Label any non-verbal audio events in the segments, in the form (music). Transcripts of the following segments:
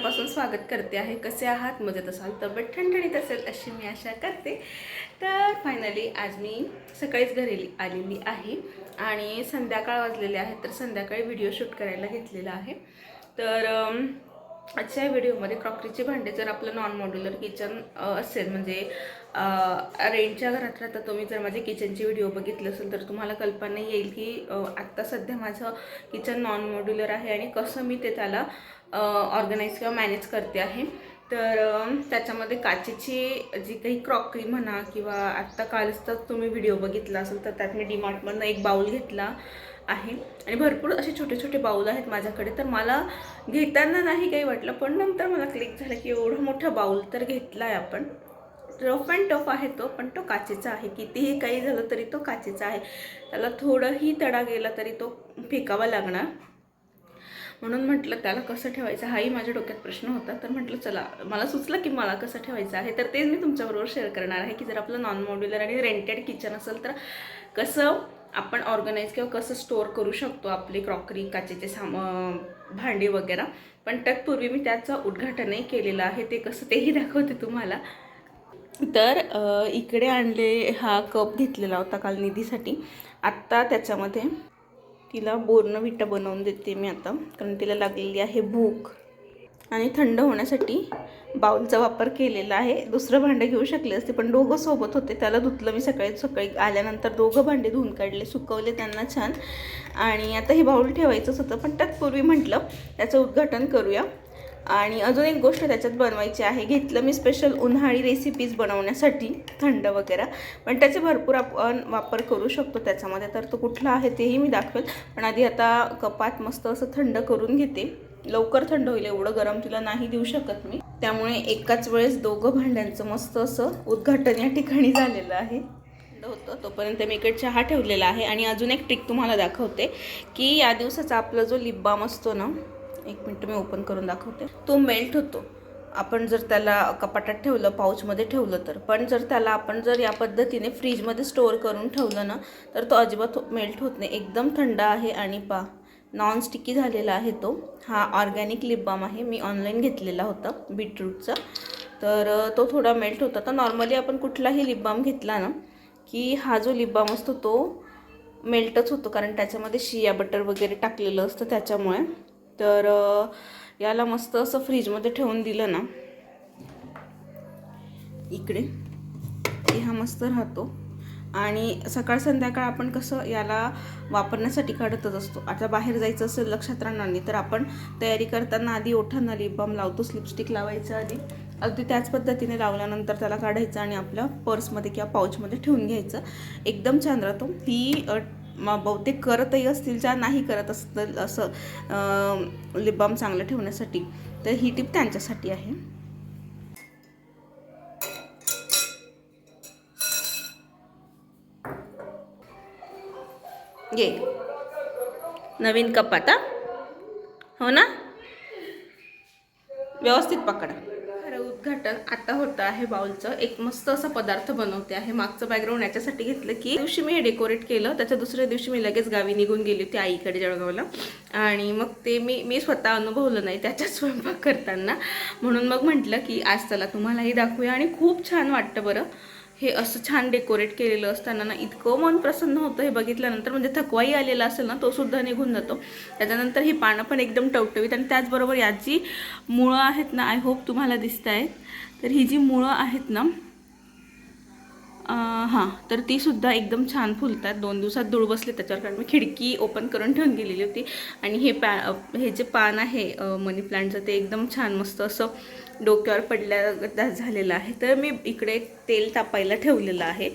मनापासून स्वागत करते आहे. कसे आहात? मजेत असाल? तब्येत ठणठणीत असेल अशी मी आशा करते. तर फायनली आज मी सकाळीच घरी आलेली आहे आणि संध्याकाळ वाजलेले आहेत तर संध्याकाळी व्हिडिओ शूट करायला घेतलेला आहे. तर आजच्या व्हिडिओमध्ये क्रॉकरीचे भांडे जर आपलं नॉन मॉड्युलर किचन असेल म्हणजे रेंटच्या घरात राहता तुम्ही जर माझे किचनची व्हिडिओ बघितले असेल तर तुम्हाला कल्पना येईल की आत्ता सध्या माझं किचन नॉन मॉड्युलर आहे आणि कसं मी ते त्याला ऑर्गनाईज किंवा मॅनेज करते आहे. तर त्याच्यामध्ये काचेची जी काही क्रॉकरी म्हणा किंवा आत्ता कालच तर तुम्ही व्हिडिओ बघितला असेल तर त्यात मी डिमार्टमधनं एक बाऊल घेतला आहे. आणि भरपूर असे छोटे छोटे बाऊल आहेत माझ्याकडे. तर मला घेताना नाही काही वाटलं पण नंतर मला क्लिक झालं की एवढा मोठा बाऊल तर घेतला आहे आपण. रफ अँड टफ आहे तो पण तो काचेचा आहे. कितीही काही झालं तरी तो काचेचा आहे. त्याला थोडंही तडा गेला तरी तो फेकावा लागणार. म्हणून म्हटलं त्याला कसं ठेवायचं? हाही माझ्या डोक्यात प्रश्न होता. तर म्हटलं चला मला सुचलं की मला कसं ठेवायचं आहे? तर तेच मी तुमच्याबरोबर शेअर करणार आहे की जर आपलं नॉन मॉड्युलर आणि रेंटेड किचन असेल तर कसं आपण ऑर्गनाईज किंवा कसं स्टोअर करू शकतो आपली क्रॉकरी काचेचे साम भांडी वगैरे. पण तत्पूर्वी मी त्याचं उद्घाटनही केलेलं आहे. ते कसं तेही दाखवते तुम्हाला. तर इकडे आणले हा कप घेतलेला होता काल निधीसाठी. आत्ता त्याच्यामध्ये तिला बोर्नविटा बनवून देते मी आता कारण तिला लागलेली आहे भूक. आणि थंड होण्यासाठी बाऊलचा वापर केलेला आहे. दुसरं भांडं घेऊ शकले असते पण दोघं सोबत होते. त्याला धुतलं मी सकाळी सकाळी आल्यानंतर दोघं भांडे धुवून काढले सुकवले त्यांना छान. आणि आता हे बाऊल ठेवायचंच होतं पण तत्पूर्वी म्हटलं त्याचं उद्घाटन करूया. आणि अजून एक गोष्ट त्याच्यात बनवायची आहे. घेतलं मी स्पेशल उन्हाळी रेसिपीज बनवण्यासाठी थंड वगैरे. पण त्याचे भरपूर आपण वापर करू शकतो त्याच्यामध्ये. तर तो कुठला आहे तेही मी दाखवेल. पण आधी आता कपात मस्त असं थंड करून घेते. लवकर थंड होईल एवढं गरम तिला नाही देऊ शकत मी. त्यामुळे एकाच वेळेस दोघं भांड्यांचं मस्त असं उद्घाटन या ठिकाणी झालेलं आहे. थंड होतं तोपर्यंत मी इकडे चहा ठेवलेला आहे. आणि अजून एक ट्रिक तुम्हाला दाखवते की या दिवसाचा आपला जो लिप बाम असतो ना एक मिनटं मी ओपन करून दाखवते. तो मेल्ट होतो. आपण जर त्याला कपाटात ठेवलं पाऊचमध्ये ठेवलं तर. पण जर त्याला आपण जर या पद्धतीने फ्रीजमध्ये स्टोअर करून ठेवलं ना तर तो अजिबात हो- मेल्ट होत नाही. एकदम थंड आहे आणि पा नॉन स्टिकी झालेला आहे तो. हा ऑर्गॅनिक लिप बाम आहे. मी ऑनलाईन घेतलेला होता बीटरूटचा तर तो थोडा मेल्ट होता. तर नॉर्मली आपण कुठलाही लिप बाम घेतला ना की हा जो लिप बाम असतो तो मेल्टच होतो. कारण त्याच्यामध्ये शिया बटर वगैरे टाकलेलं असतं त्याच्यामुळे. तर याला मस्त असं फ्रीजमध्ये ठेवून दिलं ना. इकडे. की हा मस्त राहतो. आणि सकाळ संध्याकाळ आपण कसं याला वापरण्यासाठी काढतच असतो. आता बाहेर जायचं असेल लक्षात राहणार नाही तर आपण तयारी करताना आधी ओठांना लिप बाम लावतोच लिपस्टिक लावायचं आधी. अगदी त्याच पद्धतीने लावल्यानंतर त्याला काढायचं आणि आपल्या पर्समध्ये किंवा पाऊचमध्ये ठेवून घ्यायचं. एकदम छान राहतो. ही मग बहुतेक करतही असतील ज्या नाही करत असतील असं लिप बाम चांगलं ठेवण्यासाठी. तर ही टिप त्यांच्यासाठी आहे. ये. नवीन कप आता हो ना? व्यवस्थित पकडा. उद्घाटन आता होतं आहे बाउलचं. एक मस्त असा पदार्थ बनवते आहे. मागचं बॅकग्राऊंड याच्यासाठी घेतलं की दिवशी मी हे डेकोरेट केलं. त्याच्या दुसऱ्या दिवशी मी लगेच गावी निघून गेली होती आईकडे जळगावला. आणि मग ते मी मी स्वतः अनुभवलं नाही त्याच्यात स्वयंपाक करताना. म्हणून मग म्हटलं की आज चला तुम्हालाही दाखवूया आणि खूप छान वाटतं बरं. हे असं छान डेकोरेट केलेलं असताना ना इतकं मन प्रसन्न होतं हे बघितल्यानंतर. म्हणजे थकवाही आलेला असेल ना तो सुद्धा निघून जातो. त्याच्यानंतर ही पानं पण एकदम टवटवीत आणि त्याचबरोबर याची मुळं आहेत ना आय होप तुम्हाला दिसत आहेत तर ही जी मुळं आहेत ना हां तर ती सुद्धा एकदम छान फुलतात. दोन दिवसात धूळ बसले त्याच्यावर कारण मी खिडकी ओपन करून ठेवून गेलेली होती. आणि हे पॅ हे जे पान आहे मनी प्लांटचं ते एकदम छान मस्त असं डोक्यावर पडल्या झालेलं आहे. तर मी इकडे तेल तापायला ठेवलेलं आहे.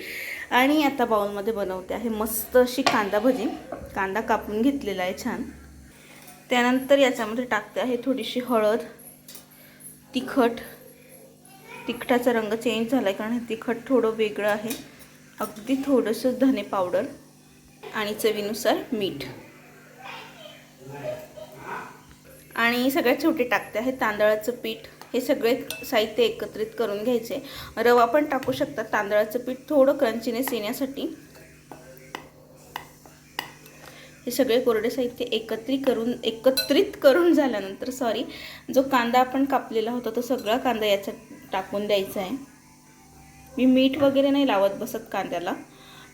आणि आता बाउलमध्ये बनवते आहे मस्त अशी कांदा भजी. कांदा कापून घेतलेला आहे छान. त्यानंतर याच्यामध्ये टाकते आहे थोडीशी हळद तिखट. तिखटाचा रंग चेंज झाला आहे कारण हे तिखट थोडं वेगळं आहे. अगदी थोडंसं धने पावडर आणि चवीनुसार मीठ. आणि सगळ्यात छोटे टाकते आहे तांदळाचं पीठ. हे सगळे साहित्य एकत्रित करून घ्यायचे. रवा पण टाकू शकतात तांदळाचं पीठ थोडं क्रंचीनेस येण्यासाठी हे सगळे कोरडे साहित्य एकत्रित करून एकत्रित करून झाल्यानंतर सॉरी जो कांदा आपण कापलेला होता तो सगळा कांदा याच्यात टाकून द्यायचा आहे. मी मीठ वगैरे नाही लावत बसत कांद्याला.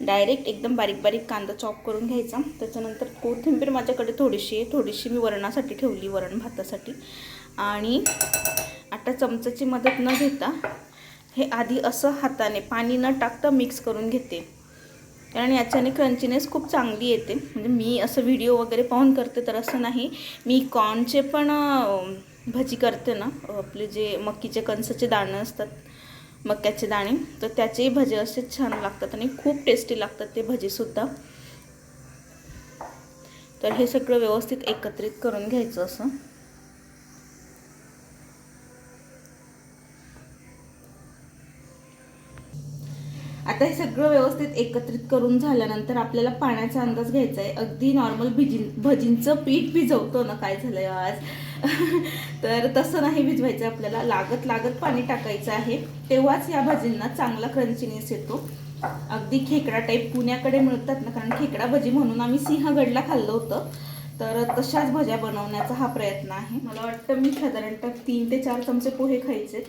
डायरेक्ट एकदम बारीक बारीक कांदा चॉप करून घ्यायचा. त्याच्यानंतर कोथिंबीर माझ्याकडे थोडीशी आहे. थोडीशी मी वरणासाठी ठेवली वरण भातासाठी. आणि आता चमचाची मदत न घेता हे आधी असं हाताने पाणी न टाकता मिक्स करून घेते. कारण याच्याने क्रंचीनेस खूप चांगली येते. म्हणजे मी असं व्हिडिओ वगैरे पाहून करते तर असं नाही. मी कॉर्नचे पण भजी करते ना. आपले जे मक्कीचे कणसाचे दाणे असतात मक्याचे दाणे तर त्याचेही भजे असे छान लागतात आणि खूप टेस्टी लागतात ते भजीसुद्धा. तर हे सगळं व्यवस्थित एकत्रित करून घ्यायचं असं. आता हे सगळं व्यवस्थित एकत्रित करून झाल्यानंतर आपल्याला पाण्याचा अंदाज घ्यायचा आहे. अगदी नॉर्मल भिजी भजींचं पीठ भिजवतो ना काय झालंय आज? (laughs) तर तसं नाही भिजवायचं आपल्याला. लागत लागत पाणी टाकायचं आहे. तेव्हाच या भजींना चांगला क्रंचीनेस येतो. अगदी खेकडा टाईप पुण्याकडे मिळतात ना कारण खेकडा भजी म्हणून आम्ही सिंहगडला खाल्लं होतं. तर तशाच भज्या बनवण्याचा हा प्रयत्न आहे. मला वाटतं मी साधारणतः तीन ते चार चमचे पोहे खायचे.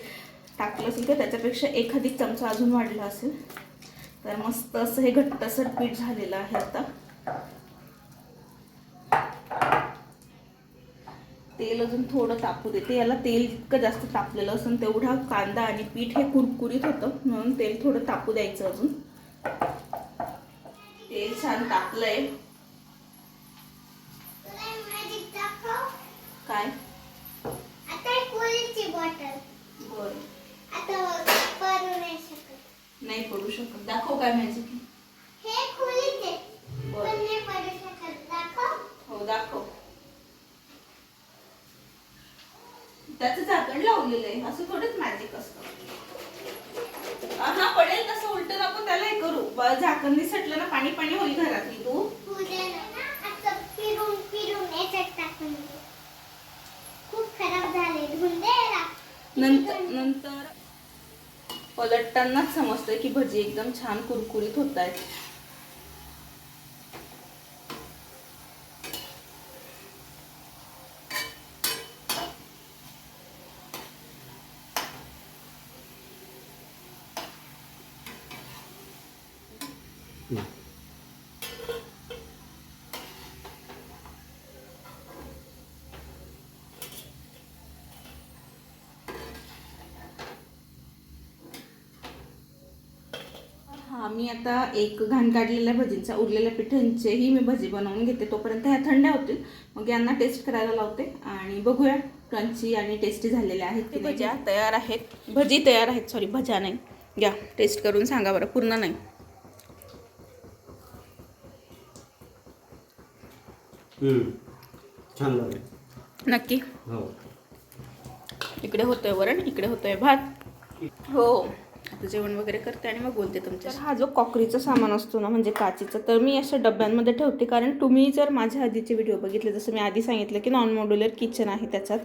टाकलं असेल तर त्याच्यापेक्षा एखादी चमचा अजून वाढला असेल. तर मस्त असं हे घट्टसर पीठ झालेलं आहे आता. तेल अजून थोडं तापू देते. याला तेल जितकं जास्त तापलेलं असेल तेवढा कांदा आणि पीठ हे कुरकुरीत होतं. म्हणून तेल थोडं तापू द्यायचं अजून. तेल छान तापलंय. काय? आता बॉटल बरं आता नाही पडू शकत. दाखव काय मॅजिक हे खोलीचे. बरं. पण नाही पडू शकत. दाखव. हो दाखव. त्याचं झाकण लावलेलं आहे. असं थोडंच मॅजिक असतं. हा पडेल तसं उलट नको त्याला हे करू. झाकण निसटलं ना पाणी पाणी होईल घरातली तू पूजेला ना असं फिरून फिरून याच्यात टाकून दे. खूप खराब झाले धुवून दे याला. नंतर नंतर पलटतानाच समजतंय की भजी एकदम छान कुरकुरीत होत आहेत हा मी आता एक घाण काढलेल्या भजींचा उरलेल्या पिठांचेही मी भजी बनवून घेते. तोपर्यंत ह्या थंड्या होतील. मग यांना टेस्ट करायला लावते. आणि बघूया क्रंची आणि टेस्टी झालेल्या आहेत की भज्या तयार आहेत. भजी तयार आहेत. सॉरी भज्या नाही. घ्या टेस्ट करून सांगा बरं. पूर्ण नाही. हम्म. छान लागेल. नक्की. हो. इकडे होतोय वरण इकडे होतोय भात. हो. आता जेवण वगैरे करते आणि मग बोलते तुमच्या हा जो कॉकरीचा सामान असतो ना म्हणजे काचीचा तर मी अशा डब्यांमध्ये ठेवते. कारण तुम्ही जर माझ्या आधीचे व्हिडिओ बघितले जसं मी आधी सांगितलं की नॉन मॉड्युलर किचन आहे त्याच्यात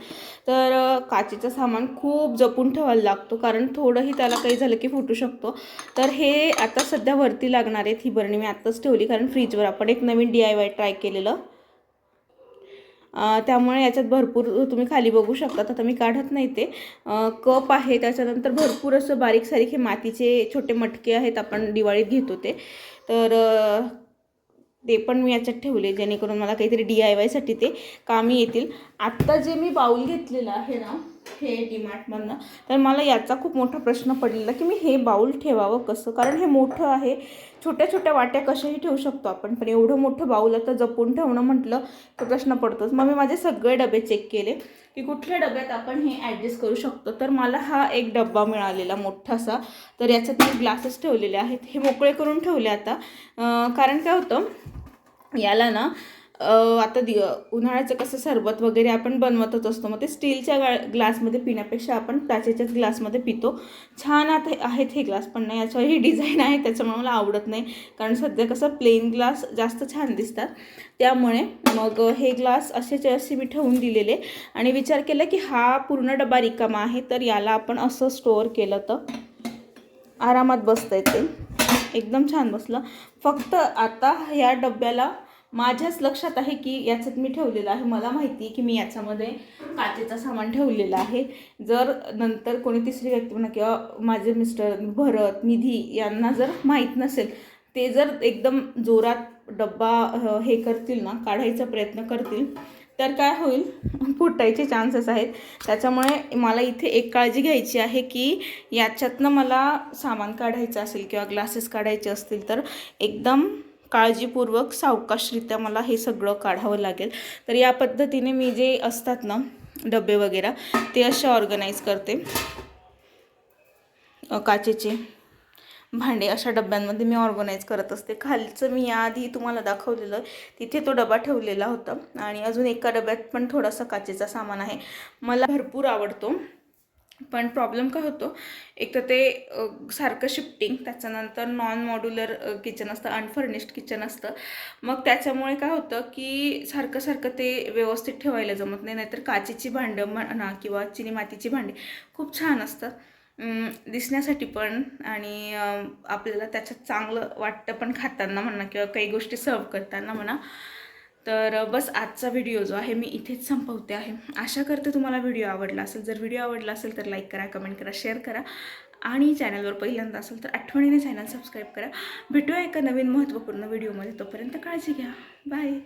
तर अं, काचेचं सामान खूप जपून ठेवायला लागतो. कारण थोडंही त्याला काही झालं की फुटू शकतो. तर हे आता सध्या वरती लागणार आहेत ही बरणी. मी आत्ताच ठेवली कारण फ्रीजवर आपण एक नवीन डी आय वाय ट्राय केलेलं. त्यामुळे याच्यात भरपूर तुम्ही खाली बघू शकता आता मी काढत नाही ते. कप आहे त्याच्यानंतर भरपूर असं बारीक सारीक हे मातीचे छोटे मटके आहेत आपण दिवाळीत घेतो ते. तर ते पण मी याच्यात ठेवले जेणेकरून मला काहीतरी डी आय वायसाठी ते कामी येतील. आत्ता जे मी बाऊल घेतलेलं आहे ना हे डीमार्टमधनं तर मला याचा खूप मोठा प्रश्न पडलेला की मी हे बाऊल ठेवावं कसं? कारण हे मोठं आहे. छोट्या छोट्या वाट्या कशाही ठेवू शकतो आपण. पण एवढं मोठं बाऊल आता जपून ठेवणं म्हटलं तर प्रश्न पडतोच. मग मी माझे सगळे डबे चेक केले की कुठल्या डब्यात आपण हे ॲडजस्ट करू शकतो. तर मला हा एक डब्बा मिळालेला मोठासा. तर याच्यात मी ग्लासेस ठेवलेले आहेत. हे मोकळे करून ठेवले आता. कारण काय होतं? याला ना आता दि उन्हाळ्याचं कसं सरबत वगैरे आपण बनवतच असतो. मग ते स्टीलच्या गा ग्लासमध्ये पिण्यापेक्षा आपण काचेच्याच ग्लासमध्ये पितो. छान आता आहेत हे ग्लास पण नाही याच्यावर ही डिझाईन आहे त्याच्यामुळे मला आवडत नाही. कारण सध्या कसं प्लेन ग्लास जास्त छान दिसतात. त्यामुळे मग हे ग्लास असेचे असे मी ठेवून दिलेले. आणि विचार केला की हा पूर्ण डबा रिकामा आहे तर याला आपण असं स्टोअर केलं तर आरामात बसतं ते. एकदम छान बसलं. फक्त आता ह्या डब्याला माझ्याच लक्षात आहे की याच्यात मी ठेवलेलं आहे. मला माहिती आहे की मी याच्यामध्ये काचेचं सामान ठेवलेलं आहे. जर नंतर कोणी तिसरी व्यक्ती म्हणा किंवा माझे मिस्टर भरत निधी यांना जर माहीत नसेल ते जर एकदम जोरात डब्बा हे करतील ना काढायचा प्रयत्न करतील तर काय होईल? फुटायचे चान्सेस आहेत. त्याच्यामुळे मला इथे एक काळजी घ्यायची आहे की याच्यातनं मला सामान काढायचं असेल किंवा ग्लासेस काढायचे असतील तर एकदम काळजीपूर्वक सावकाशरित्या मला हे सगळं काढावं लागेल. तर या पद्धतीने मी जे असतात ना डबे वगैरे ते असे ऑर्गनाईज करते. काचेचे भांडे अशा डब्यांमध्ये मी ऑर्गनाईज करत असते. खालचं मी याआधी तुम्हाला दाखवलेलं तिथे तो डबा ठेवलेला होता. आणि अजून एका डब्यात पण थोडासा काचेचा सामान आहे. मला भरपूर आवडतो. पण प्रॉब्लेम काय होतो एक तर ते सारखं शिफ्टिंग त्याच्यानंतर नॉन मॉड्युलर किचन असतं अनफर्निश्ड किचन असतं. मग त्याच्यामुळे काय होतं की सारखं सारखं ते व्यवस्थित ठेवायला जमत नाही नाहीतर काचेची भांडं म्हणा किंवा चिनी मातीची भांडी खूप छान असतात. दिसण्यासाठी पण आणि आपल्याला त्याच्यात चांगलं वाटतं पण खाताना म्हणा किंवा काही गोष्टी सर्व करताना म्हणा. तर बस आजचा व्हिडिओ जो आहे मी इथेच संपवते आहे. आशा करते तुम्हाला व्हिडिओ आवडला असेल. जर व्हिडिओ आवडला असेल तर लाईक करा कमेंट करा शेअर करा आणि चॅनलवर पहिल्यांदा असेल तर आठवणीने चॅनल सबस्क्राईब करा. भेटूया एका नवीन महत्त्वपूर्ण व्हिडिओमध्ये. तोपर्यंत काळजी घ्या. बाय.